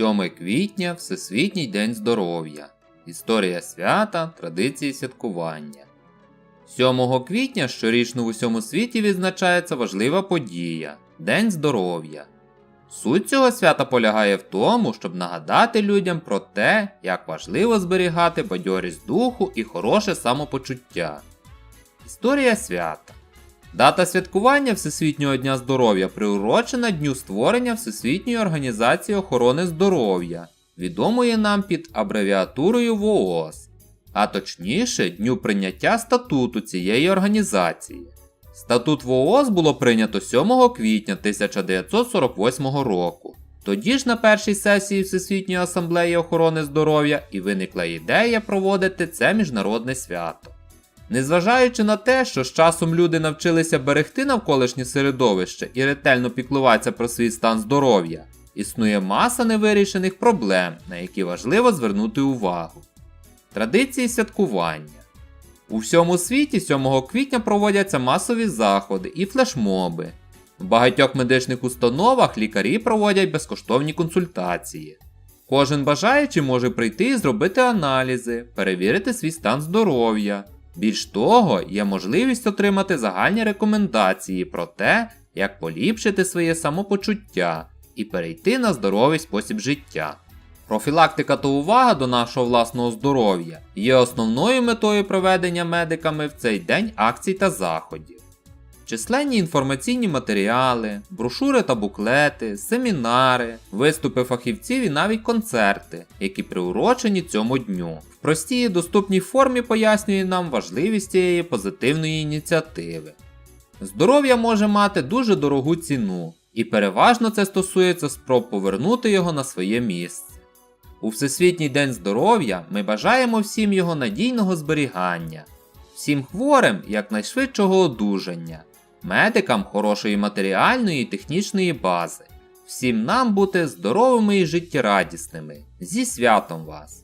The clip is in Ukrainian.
7 квітня Всесвітній день здоров'я. Історія свята, традиції святкування. 7 квітня щорічно в усьому світі відзначається важлива подія День здоров'я. Суть цього свята полягає в тому, щоб нагадати людям про те, як важливо зберігати бадьорість духу і хороше самопочуття. Історія свята. Дата святкування Всесвітнього дня здоров'я приурочена дню створення Всесвітньої організації охорони здоров'я, відомої нам під абревіатурою ВООЗ, а точніше дню прийняття статуту цієї організації. Статут ВООЗ було прийнято 7 квітня 1948 року. Тоді ж на першій сесії Всесвітньої асамблеї охорони здоров'я і виникла ідея проводити це міжнародне свято. Незважаючи на те, що з часом люди навчилися берегти навколишнє середовище і ретельно піклуватися про свій стан здоров'я, існує маса невирішених проблем, на які важливо звернути увагу. Традиції святкування. У всьому світі 7 квітня проводяться масові заходи і флешмоби. В багатьох медичних установах лікарі проводять безкоштовні консультації. Кожен бажаючий може прийти і зробити аналізи, перевірити свій стан здоров'я. Більш того, є можливість отримати загальні рекомендації про те, як поліпшити своє самопочуття і перейти на здоровий спосіб життя. Профілактика та увага до нашого власного здоров'я є основною метою проведення медиками в цей день акцій та заходів. Численні інформаційні матеріали, брошури та буклети, семінари, виступи фахівців і навіть концерти, які приурочені цьому дню. В простій і доступній формі пояснює нам важливість цієї позитивної ініціативи. Здоров'я може мати дуже дорогу ціну, і переважно це стосується спроб повернути його на своє місце. У Всесвітній день здоров'я ми бажаємо всім його надійного зберігання, всім хворим якнайшвидшого одужання, медикам хорошої матеріальної і технічної бази, всім нам бути здоровими і життєрадісними. Зі святом вас!